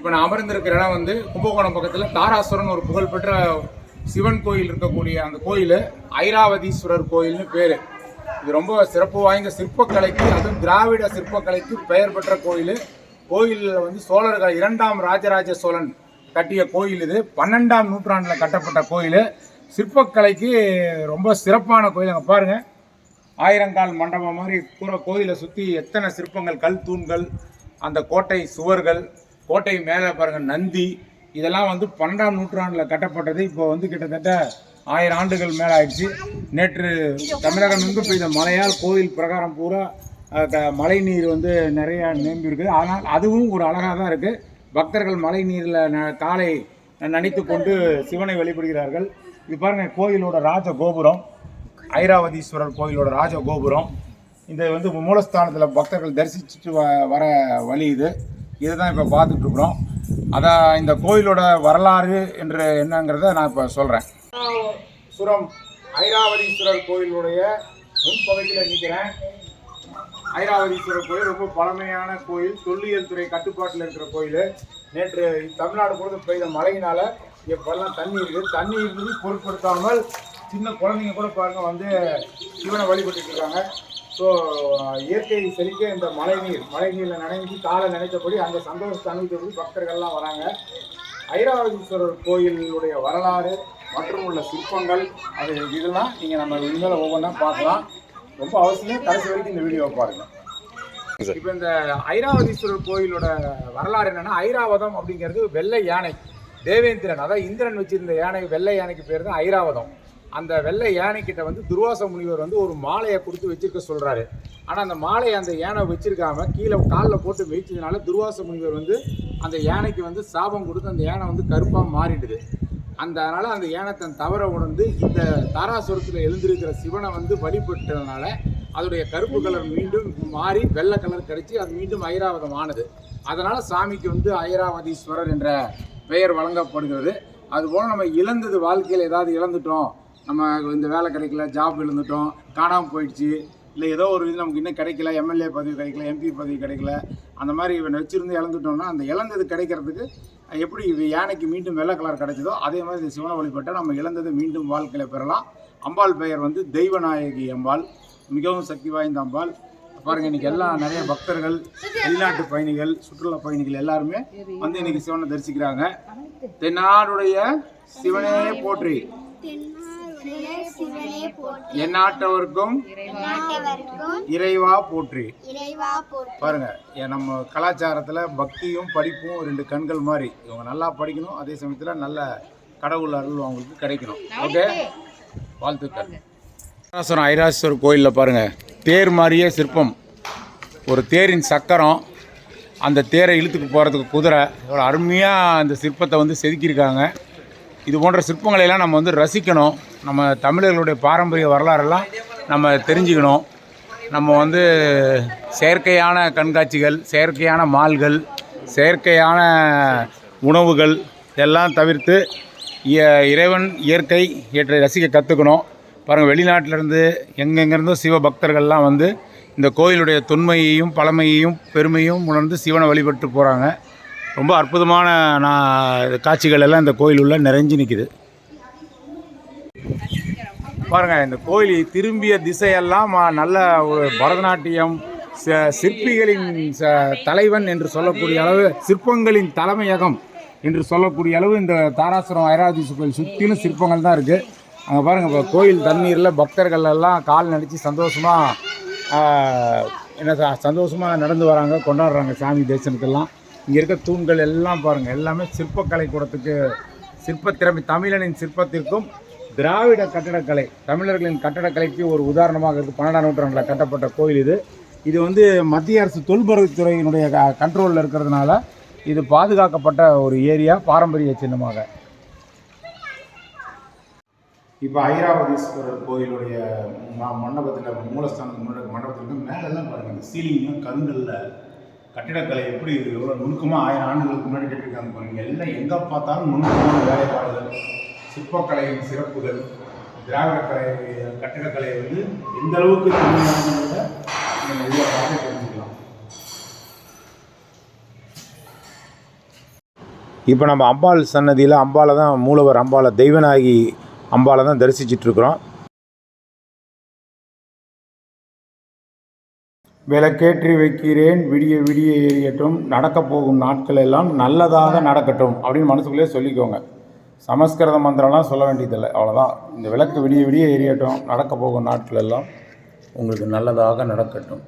இப்போ நான் அமர்ந்திருக்கிற இடம் வந்து கும்பகோணம் பக்கத்தில் தாராசுரன் ஒரு புகழ்பெற்ற சிவன் கோயில் இருக்கக்கூடிய அந்த கோயில் ஐராவதீஸ்வரர் கோயில்னு பேர். இது ரொம்ப சிறப்பு வாய்ந்த சிற்பக்கலைக்கு அதுவும் திராவிட சிற்பக்கலைக்கு பெயர் பெற்ற கோயில். கோயிலில் வந்து சோழர்கள் இரண்டாம் ராஜராஜ சோழன் கட்டிய கோயில் இது. பன்னெண்டாம் நூற்றாண்டில் கட்டப்பட்ட கோயில். சிற்பக்கலைக்கு ரொம்ப சிறப்பான கோயில் அங்கே பாருங்கள் ஆயிரங்கால் மண்டபம் மாதிரி கூற கோயிலை சுற்றி எத்தனை சிற்பங்கள் கல் தூண்கள் அந்த கோட்டை சுவர்கள் கோட்டை மேலே பாருங்கள் நந்தி. இதெல்லாம் வந்து பன்னெண்டாம் நூற்றாண்டில் கட்டப்பட்டது. இப்போ வந்து கிட்டத்தட்ட ஆயிரம் ஆண்டுகள் மேலே ஆயிடுச்சு. நேற்று தமிழகம் எங்கும் பெய்த மழையால் கோயில் பிரகாரம் பூரா க- மழை நீர் வந்து நிறையா நிரம்பி இருக்குது. ஆனால் அதுவும் ஒரு அழகாக தான் இருக்குது பக்தர்கள் மழை நீரில் ந காலை நனைத்து கொண்டு சிவனை வழிபடுகிறார்கள். இது பாருங்கள் கோயிலோட ராஜ கோபுரம் ஐராவதீஸ்வரர் கோயிலோட ராஜ கோபுரம் இந்த வந்து மூலஸ்தானத்தில் பக்தர்கள் தரிசிச்சுட்டு வ வர வழி இது. இதை தான் இப்போ பார்த்துட்டு இருக்கிறோம் அதான் இந்த கோயிலோட வரலாறு என்று என்னங்கிறத நான் இப்போ சொல்கிறேன் சுரம் ஐராவதீஸ்வரர் கோயிலுடைய முன்பகுதியில் நிற்கிறேன் ஐராவதீஸ்வரர் கோயில் ரொம்ப பழமையான கோயில் தொல்லியல் துறை கட்டுப்பாட்டில் இருக்கிற கோயில். நேற்று தமிழ்நாடு முழுவதும் பெய்த மழையினால இப்போல்லாம் தண்ணி இருக்குது தண்ணி இருந்து பொருட்படுத்தாமல் சின்ன குழந்தைங்க கூட பாருங்கள் வந்து சிவனை வழிபட்டு இருக்காங்க. ஸோ இயற்கை செழிக்க இந்த மழை நீர் மழை நீரில் நனைஞ்சு காலை நினைத்தபடி அந்த சந்தோஷத்தை அனுபவித்தபடி பக்தர்கள்லாம் வராங்க. ஐராவதீஸ்வரர் கோயிலுடைய வரலாறு மற்றும் உள்ள சிற்பங்கள் அது இதெல்லாம் நீங்கள் நம்ம இனிமேல் ஒவ்வொன்றா பார்க்கலாம். ரொம்ப அவசியம் கடைசி வரைக்கும் இந்த வீடியோவை பாருங்க. இப்போ இந்த ஐராவதீஸ்வரர் கோயிலோட வரலாறு என்னன்னா ஐராவதம் அப்படிங்கிறது வெள்ளை யானை தேவேந்திரன் அதாவது இந்திரன் வச்சிருந்த யானை வெள்ளை யானைக்கு பேர் தான் ஐராவதம். அந்த வெள்ளை யானை வந்து துர்வாச முனிவர் வந்து ஒரு மாலையை கொடுத்து வச்சிருக்க சொல்கிறாரு ஆனால் அந்த மாலையை அந்த யானை வச்சிருக்காம கீழே காலில் போட்டு மேய்ச்சதுனால துர்வாச முனிவர் வந்து அந்த யானைக்கு வந்து சாபம் கொடுத்து அந்த யானை வந்து கருப்பாக மாறிடுது. அந்த அதனால் அந்த யானை தன் தவற உணர்ந்து இந்த தாராசுரத்தில் எழுந்திருக்கிற சிவனை வந்து வழிபட்டதுனால அதோடைய கருப்பு கலர் மீண்டும் மாறி வெள்ளை கலர் கிடைச்சி அது மீண்டும் ஐராவதம் ஆனது. அதனால் சாமிக்கு வந்து ஐராவதீஸ்வரர் என்ற பெயர் வழங்கப்படுகிறது. அதுபோல் நம்ம இழந்தது வாழ்க்கையில் ஏதாவது இழந்துட்டோம். நம்ம இந்த வேலை கிடைக்கல ஜாப் இழந்துட்டோம் காணாமல் போயிடுச்சு இல்லை ஏதோ ஒரு இது நமக்கு இன்னும் கிடைக்கல எம்எல்ஏ பதவி கிடைக்கல எம்பி பதவி கிடைக்கல அந்த மாதிரி இவன் வச்சுருந்து இழந்துட்டோம்னா அந்த இழந்தது கிடைக்கிறதுக்கு எப்படி இது யானைக்கு மீண்டும் வெள்ளை கலர் கிடைச்சதோ அதே மாதிரி இந்த சிவனை வழிபட்டால் நம்ம இழந்தது மீண்டும் வாழ்க்கையில் பெறலாம். அம்பாள் பெயர் வந்து தெய்வநாயகி அம்பாள் மிகவும் சக்தி வாய்ந்த அம்பாள். பாருங்க இன்னைக்கு எல்லாம் நிறைய பக்தர்கள் வெளிநாட்டு பயணிகள் சுற்றுலா பயணிகள் எல்லாருமே வந்து இன்னைக்கு சிவனை தரிசிக்கிறாங்க. தென்னாடுடைய சிவனே தென்னாடுடைய சிவனே போற்றி எந்நாட்டவருக்கும் நாட்டவர்க்கும் இறைவா போற்றி. இறைவா போற்றி. பாருங்க நம்ம கலாச்சாரத்தில் பக்தியும் படிப்பும் ரெண்டு கண்கள் மாதிரி இவங்க நல்லா படிக்கணும் அதே சமயத்தில் நல்ல கடவுள் அருள் அவங்களுக்கு கிடைக்கணும். ஓகே? வாழ்த்துக்கள். ஐராசுரம் ஐராசுவர் கோயிலில் பாருங்க தேர் மாதிரியே சிற்பம். ஒரு தேரின் சக்கரம் அந்த தேரை இழுத்துக்கு போகிறதுக்கு குதிரை. இவ்வளோ அருமையாக அந்த சிற்பத்தை வந்து செதுக்கியிருக்காங்க. இது போன்ற சிற்பங்களை எல்லாம் நம்ம வந்து ரசிக்கணும். நம்ம தமிழர்களுடைய பாரம்பரிய வரலாறெல்லாம் நம்ம தெரிஞ்சுக்கணும். நம்ம வந்து செயற்கையான கண்காட்சிகள் செயற்கையான மால்கள் செயற்கையான உணவுகள் எல்லாம் தவிர்த்து இய- இறைவன் இயற்கை இயற்றை ரசிக்க கற்றுக்கணும் பாருங்கள் வெளிநாட்டிலேருந்து எங்கெங்கேருந்தோ சிவ பக்தர்கள்லாம் வந்து இந்த கோயிலுடைய தொன்மையையும் பழமையையும் பெருமையும் உணர்ந்து சிவனை வழிபட்டு போகிறாங்க ரொம்ப அற்புதமான நான் காட்சிகள் எல்லாம் இந்த கோயில் உள்ள நிறைஞ்சு நிற்குது பாருங்கள் இந்த கோயில் திரும்பிய திசையெல்லாம் நல்ல ஒரு பரதநாட்டியம் ச- சிற்பிகளின் ச- தலைவன் என்று சொல்லக்கூடிய அளவு சிற்பங்களின் தலைமையகம் என்று சொல்லக்கூடிய அளவு இந்த தாராசுரம் ஐராவதீஸ்வரர் கோயில் சுற்றிலும் சிற்பங்கள் தான் இருக்குது அங்கே பாருங்கள் இப்போ கோயில் தண்ணீரில் பக்தர்கள் எல்லாம் கால் நடித்து சந்தோஷமாக என்ன ச- சந்தோஷமாக நடந்து வராங்க கொண்டாடுறாங்க சாமி தரிசனத்தெல்லாம் இங்கே இருக்க தூண்கள் எல்லாம் பாருங்கள் எல்லாமே சிற்பக்கலை கூடத்துக்கு சிற்பத்திறமை தமிழனின் சிற்பத்திற்கும் திராவிட கட்டடக்கலை தமிழர்களின் கட்டடக்கலைக்கு ஒரு உதாரணமாக இருக்குது பன்னெண்டாம் நூற்றாண்டில் கட்டப்பட்ட கோயில் இது. இது வந்து மத்திய அரசு தொல்பொருட்துறையினுடைய கண்ட்ரோலில் இருக்கிறதுனால இது பாதுகாக்கப்பட்ட ஒரு ஏரியா பாரம்பரிய சின்னமாக. இப்போ ஐராவதீஸ்வரர் கோயிலுடைய மண்டபத்தில் மூலஸ்தானத்துக்கு முன்னாடி மண்டபத்தில் மேலெல்லாம் பாருங்கள் இந்த கருங்கல்ல கட்டிடக்கலை எப்படி எவ்வளோ நுணுக்கமாக ஆயிரம் ஆண்டுகளுக்கு முன்னாடி கட்டியிருக்காங்க பாருங்க. எல்லாம் எங்கே பார்த்தாலும் நுணுக்கமான வேலைப்பாடுகள். சிற்பக்கலையின் சிறப்புகள் திராவிட கலை கட்டிடக்கலை வந்து எந்த அளவுக்கு நம்ம இதில் பார்த்து தெரிஞ்சுக்கலாம். இப்போ நம்ம அம்பாள் சன்னதியில் அம்பாலை தான் மூலவர் அம்பாலை தெய்வநாயகி அம்பாலை தான் தரிசிச்சிட்ருக்குறோம் விளக்கேற்றி வைக்கிறேன். விடிய விடிய எரியட்டும். நடக்கப் போகும் நாட்கள் எல்லாம் நல்லதாக நடக்கட்டும் அப்படின்னு மனசுக்குள்ளே சொல்லிக்கோங்க. சமஸ்கிருத மந்திரம்லாம் சொல்ல வேண்டியதில்லை. அவ்வளோதான் இந்த விளக்கு விடிய விடிய எரியட்டும். நடக்கப் போகும் நாட்கள் எல்லாம் உங்களுக்கு நல்லதாக நடக்கட்டும்.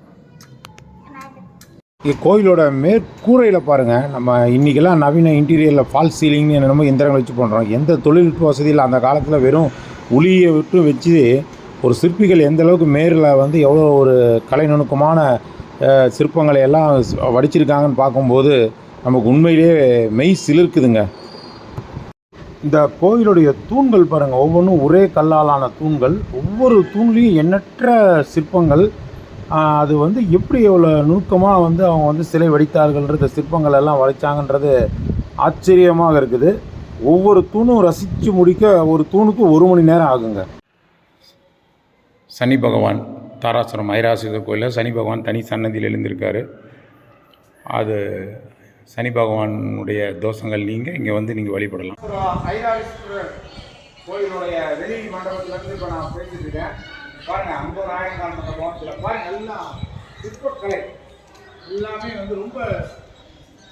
இது கோயிலோட மேற்கூரையில் பாருங்கள் நம்ம இன்றைக்கெல்லாம் நவீன இன்டீரியரில் ஃபால் சீலிங்னு என்னென்னமோ எந்திரங்கள் வச்சு பண்ணுறோம் எந்த தொழில்நுட்ப வசதியில் அந்த காலத்தில் வெறும் உளியை விட்டு வச்சு ஒரு சிற்பிகள் எந்த அளவுக்கு மேரில் வந்து எவ்வளோ ஒரு கலை நுணுக்கமான சிற்பங்களை எல்லாம் வடிச்சிருக்காங்கன்னு பார்க்கும்போது நமக்கு உண்மையிலேயே மெய் சிலிர்க்குதுங்க. இந்த கோவிலுடைய தூண்கள் பாருங்கள் ஒவ்வொன்றும் ஒரே கல்லாலான தூண்கள் ஒவ்வொரு தூண்லேயும் எண்ணற்ற சிற்பங்கள். அது வந்து எப்படி எவ்வளோ நுணுக்கமாக வந்து அவங்க வந்து சிலை வடித்தார்கள்ன்றது சிற்பங்கள் எல்லாம் வளைச்சாங்கன்றது ஆச்சரியமாக இருக்குது. ஒவ்வொரு தூணும் ரசித்து முடிக்க ஒரு தூணுக்கு ஒரு மணி நேரம் ஆகுங்க. சனி பகவான் தாராசுரம் ஐராசுதர் கோயிலில் சனி பகவான் தனி சன்னதியில் எழுந்திருக்காரு. அது சனி பகவானுடைய தோஷங்கள் நீங்கள் இங்கே வந்து நீங்கள் வழிபடலாம். கோயிலுடைய வெளி மண்டபத்திலேருந்து இப்போ நான் பேசிட்டு இருக்கேன். பாருங்கள் எல்லாம் சிற்பக்கலை எல்லாமே வந்து ரொம்ப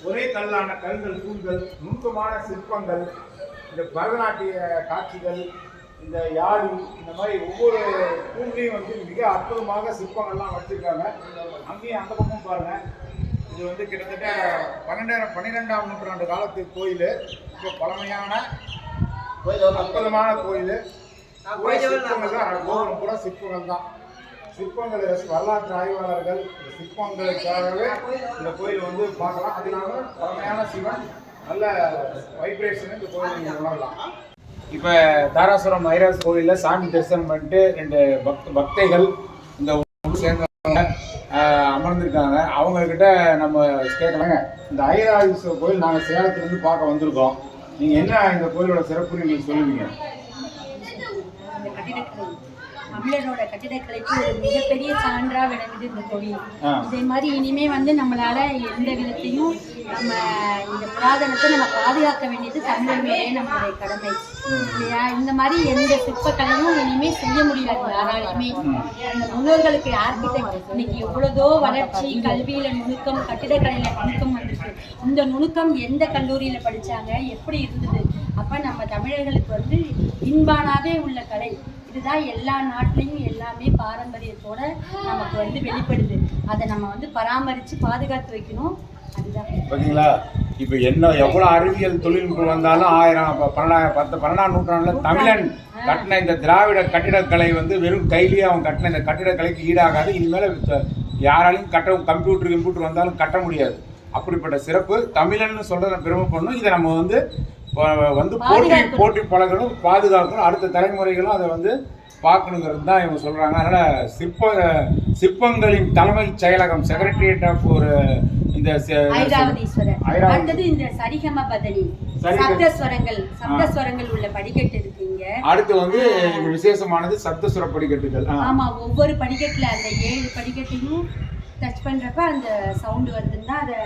ஒரே கல்லான கல்கள் தூண்கள் நுணுக்கமான சிற்பங்கள் இந்த பரதநாட்டிய காட்சிகள் இந்த யாழி இந்த மாதிரி ஒவ்வொரு தூண்லையும் வந்து மிக அற்புதமாக சிற்பங்கள்லாம் வச்சுருக்காங்க. அங்கேயும் அந்த பக்கம் பாருங்கள் இது வந்து கிட்டத்தட்ட பன்னெண்டாயிரம் பன்னிரெண்டாம் நூற்றாண்டு காலத்து கோயில். இப்போ பழமையான அற்புதமான கோயில். கோபுரம் பூரா சிற்பங்கள் தான். சிற்பங்கள் வரலாற்று ஆய்வாளர்கள் இந்த சிற்பங்களுக்காகவே இந்த கோயில் வந்து பார்க்கலாம். அது இல்லாமல் பழமையான சிவன் நல்ல வைப்ரேஷன் இந்த கோயில் நீங்கள் உணரலாம். இப்போ தாராசுரம் ஐராஸ் கோயிலில் சாமி தரிசனம் பண்ணிட்டு ரெண்டு பக்த பக்தைகள் இந்த ஊர் சேர்ந்தவங்க அமர்ந்திருக்காங்க. அவங்கக்கிட்ட நம்ம கேட்கலாங்க இந்த ஐராஸ் கோயில் நாங்கள் சேலத்துலேருந்து பார்க்க வந்திருக்கோம். நீங்கள் என்ன இந்த கோயிலோட சிறப்புன்னு நீங்கள் சொல்லுவீங்க? தமிழரோட கட்டிடக்கலைக்கு ஒரு மிகப்பெரிய சான்றா விளங்குது இந்த கோயில். இதே மாதிரி இனிமே வந்து நம்மளால எந்த விதத்தையும் நம்ம இந்த புராதனத்தை நம்ம பாதுகாக்க வேண்டியது தமிழர்களுடைய நம்மளுடைய கடமை. இல்லையா? இந்த மாதிரி எந்த சிற்பக்கலையும் இனிமே செய்ய முடியாது யாராலுமே அந்த முன்னோர்களுக்கு ஆர்கிடெக்ட் இன்னைக்கு எவ்வளதோ வளர்ச்சி கல்வியில நுணுக்கம் கட்டிடக்கலையில நுணுக்கம் வந்திருக்கு. இந்த நுணுக்கம் எந்த கல்லூரியில படிச்சாங்க? எப்படி இருந்தது? அப்ப நம்ம தமிழர்களுக்கு வந்து இன்பானாவே உள்ள கலை. இதுதான் எல்லா நாட்டிலையும் எல்லாமே பாரம்பரியத்தோட நமக்கு வந்து வெளிப்படுது. அதை நம்ம வந்து பராமரித்து பாதுகாத்து வைக்கணும். பார்த்தீங்களா இப்போ என்ன எவ்வளோ அறிவியல் தொழில்நுட்பம் வந்தாலும் ஆயிரம் பன்னெண்டாயிரம் பத்து பன்னெண்டாம் நூற்றாண்டில் தமிழன் கட்டின இந்த திராவிட கட்டிடக்கலை வந்து வெறும் கையிலேயே அவன் கட்டின இந்த கட்டிடக்கலைக்கு ஈடாகாது. இனிமேல் யாராலையும் கட்ட கம்ப்யூட்டர் கம்ப்யூட்டர் வந்தாலும் கட்ட முடியாது. அப்படிப்பட்ட சிறப்பு. தமிழன்னு சொல்கிறத பெருமை பண்ணணும் இதை நம்ம வந்து வந்து போட்டி. போட்டி பழகணும் பாதுகாக்கணும். அடுத்த தலைமுறைகளும் அதை வந்து பார்க்கணுங்கிறது தான் இவங்க சொல்கிறாங்க அதனால் சிற்ப சிற்பங்களின் தலைமைச் செயலகம் செக்ரட்டரியேட் ஆஃப் ஒரு இந்த ஐராவதீஸ்வரர். இந்த சரிகம பதனி. சப்தஸ்வரங்கள் சப்தஸ்வரங்கள் உள்ள படிக்கட்டு இருக்கு அடுத்து வந்து விசேஷமானது சப்தசுர படிக்கட்டுகள். ஆமா ஒவ்வொரு படிக்கட்டுல அந்த ஏழு படிக்கட்டையும் டச் பண்றப்ப அந்த சவுண்ட் வருதுன்னா அதை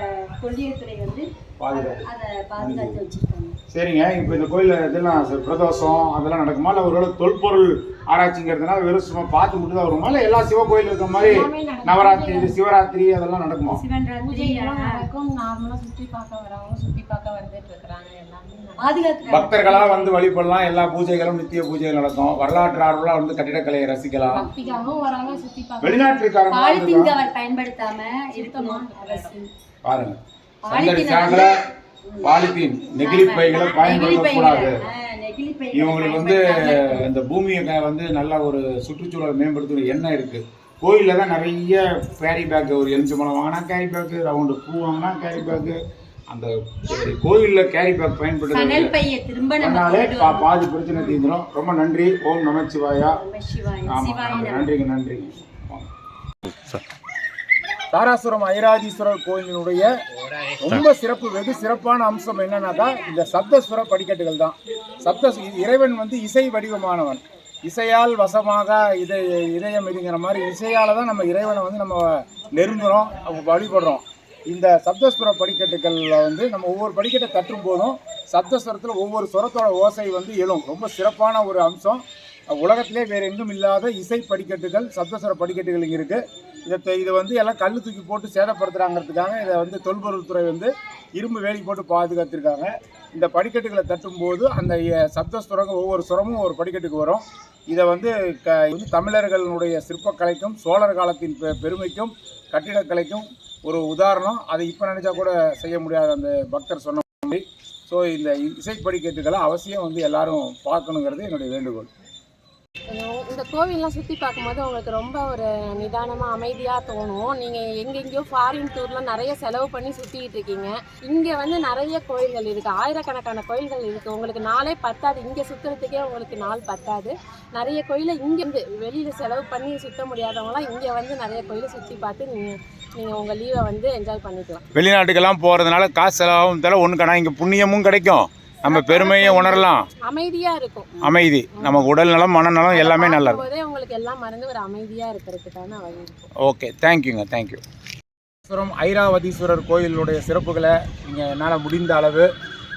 கொள்ளியத்துறை வந்து அதை பாதுகாத்து வச்சிருக்காங்க. சரிங்க இப்போ இந்த கோயிலில் இதெல்லாம் பிரதோஷம் அதெல்லாம் நடக்குமா? இல்லை ஒருவேளை தொல்பொருள் ஆராய்ச்சிங்கிறதுனால வெறும் சும்மா பார்த்து மட்டும் தான் வருமா இல்லை எல்லா சிவ கோயில் இருக்க மாதிரி நவராத்திரி இது சிவராத்திரி அதெல்லாம் நடக்குமா? பக்தர்களாக வந்து வழிபடலாம். எல்லா பூஜைகளும் நித்திய பூஜைகள் நடக்கும். வரலாற்று ஆர்வலாக வந்து கட்டிடக்கலையை ரசிக்கலாம். வெளிநாட்டுக்காரங்க பயன்படுத்தாம இருக்கணும். பாருங்க. பாலித்தீன் நெகிழி பைகளை பயன்படுத்தக்கூடாது. இவங்களுக்கு வந்து இந்த பூமியை வந்து நல்ல ஒரு சுற்றுச்சூழலை மேம்படுத்துகிற எண்ணம் இருக்கு. கோயிலில் தான் நிறைய கேரி பேக் ஒரு எலுமிச்சம்பழம் வாங்கினா கேரி பேக்கு ரவுண்டு பூ வாங்கினா கேரி பேக்கு அந்த கோயிலில் கேரி பேக் பயன்படுறது சணல் பைய திரும்ப நம்ம அதனாலே கொண்டு பா- வரணும். பாதி பிரச்சனை தீர்ந்துடும் ரொம்ப நன்றி. ஓம் நமச்சிவாயா ஆமாம். நன்றிங்க நன்றிங்க தாராசுரம் ஐராதீஸ்வரர் கோயிலினுடைய ரொம்ப சிறப்பு வெகு சிறப்பான அம்சம் என்னன்னாக்கா இந்த சப்தஸ்வர படிக்கட்டுகள் தான். சப்த இறைவன் வந்து இசை வடிவமானவன். இசையால் வசமாக இதை இதயம் இதுங்கிற மாதிரி இசையால் தான் நம்ம இறைவனை வந்து நம்ம நெருங்குகிறோம் வழிபடுறோம். இந்த சப்தஸ்வர படிக்கட்டுகளில் வந்து நம்ம ஒவ்வொரு படிக்கட்டை தட்டும் போதும் சப்தஸ்வரத்தில் ஒவ்வொரு சுரத்தோட ஓசை வந்து எழும். ரொம்ப சிறப்பான ஒரு அம்சம். உலகத்திலே வேறு எங்கும் இல்லாத இசை படிக்கட்டுகள் சப்தஸ்வர படிக்கட்டுகள் இங்கே இருக்குது இதை இதை வந்து எல்லாம் கல் தூக்கி போட்டு சேதப்படுத்துகிறாங்கிறதுக்காக இதை வந்து தொல்பொருள் துறை வந்து இரும்பு வேலி போட்டு பாதுகாத்திருக்காங்க. இந்த படிக்கட்டுகளை தட்டும்போது அந்த சப்த சுரங்க ஒவ்வொரு சுரமும் ஒரு படிக்கட்டுக்கு வரும். இதை வந்து க வந்து தமிழர்களுடைய சிற்பக்கலைக்கும் சோழர் காலத்தின் பெ பெருமைக்கும் கட்டிடக்கலைக்கும் ஒரு உதாரணம். அதை இப்போ நினச்சா கூட செய்ய முடியாத அந்த பக்தர் சொன்ன மாதிரி. ஸோ இந்த இசை படிக்கட்டுகளை அவசியம் வந்து எல்லாரும் பார்க்கணுங்கிறது என்னுடைய வேண்டுகோள். இந்த கோவில்லாம் சுற்றி பார்க்கும்போது உங்களுக்கு ரொம்ப ஒரு நிதானமாக அமைதியாக தோணும். நீங்கள் எங்கெங்கேயோ ஃபாரின் டூர்லாம் நிறைய செலவு பண்ணி சுற்றிக்கிட்டு இருக்கீங்க. இங்கே வந்து நிறைய கோயில்கள் இருக்குது ஆயிரக்கணக்கான கோயில்கள் இருக்குது உங்களுக்கு நாளே பத்தாது. இங்கே சுற்றுறதுக்கே உங்களுக்கு நாள் பத்தாது. நிறைய கோயிலை இங்கேருந்து வெளியில் செலவு பண்ணி சுற்ற முடியாதவங்களாம் இங்கே வந்து நிறைய கோயிலை சுற்றி பார்த்து நீங்கள் நீங்கள் உங்கள் லீவை வந்து என்ஜாய் பண்ணிக்கலாம். வெளிநாட்டுக்கெல்லாம் போகிறதுனால காசு செலவாகும். தவிர ஒன்று கணா இங்கே புண்ணியமும் கிடைக்கும். நம்ம பெருமையை உணரலாம். அமைதியாக இருக்கும். அமைதி. நமக்கு உடல் நலம் மனநலம் எல்லாமே நல்லா இருக்கும். உங்களுக்கு எல்லாம் மறந்து ஒரு அமைதியாக இருக்கிறதுக்கான வழி ஓகே தேங்க்யூங்க தேங்க்யூ ஐராவதீஸ்வரர் கோயிலுடைய சிறப்புகளை இங்கே என்னால் முடிந்த அளவு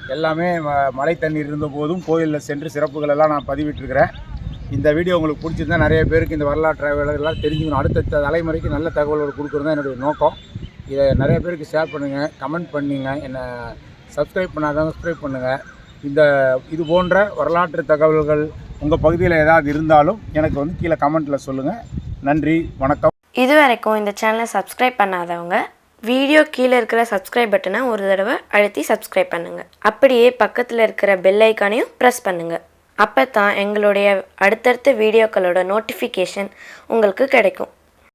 எல்லாமே ம- மழை தண்ணீர் இருந்த போதும் கோயிலில் சென்று சிறப்புகள் எல்லாம் நான் பதிவிட்டிருக்கிறேன். இந்த வீடியோ உங்களுக்கு பிடிச்சிருந்தா நிறைய பேருக்கு இந்த வரலாற்று எல்லாம் தெரிஞ்சுக்கணும். அடுத்த தலைமுறைக்கு நல்ல தகவல்கள் கொடுக்குறது தான் என்னுடைய நோக்கம். இதை நிறைய பேருக்கு ஷேர் பண்ணுங்கள் கமெண்ட் பண்ணுங்க. என்னை சப்ஸ்கிரைப் பண்ணாதவங்க சப்ஸ்கிரைப் பண்ணுங்கள் இந்த இது போன்ற வரலாற்று தகவல்கள் உங்கள் பகுதியில் ஏதாவது இருந்தாலும் எனக்கு வந்து கீழே கமெண்ட்டில் சொல்லுங்கள் நன்றி வணக்கம். இது வரைக்கும் இந்த சேனலை சப்ஸ்கிரைப் பண்ணாதவங்க வீடியோ கீழே இருக்கிற சப்ஸ்கிரைப் பட்டனை ஒரு தடவை அழுத்தி சப்ஸ்கிரைப் பண்ணுங்கள் அப்படியே பக்கத்தில் இருக்கிற பெல் ஐக்கானையும் ப்ரெஸ் பண்ணுங்கள் அப்போ தான் எங்களுடைய அடுத்தடுத்த வீடியோக்களோட நோட்டிஃபிகேஷன் உங்களுக்கு கிடைக்கும்.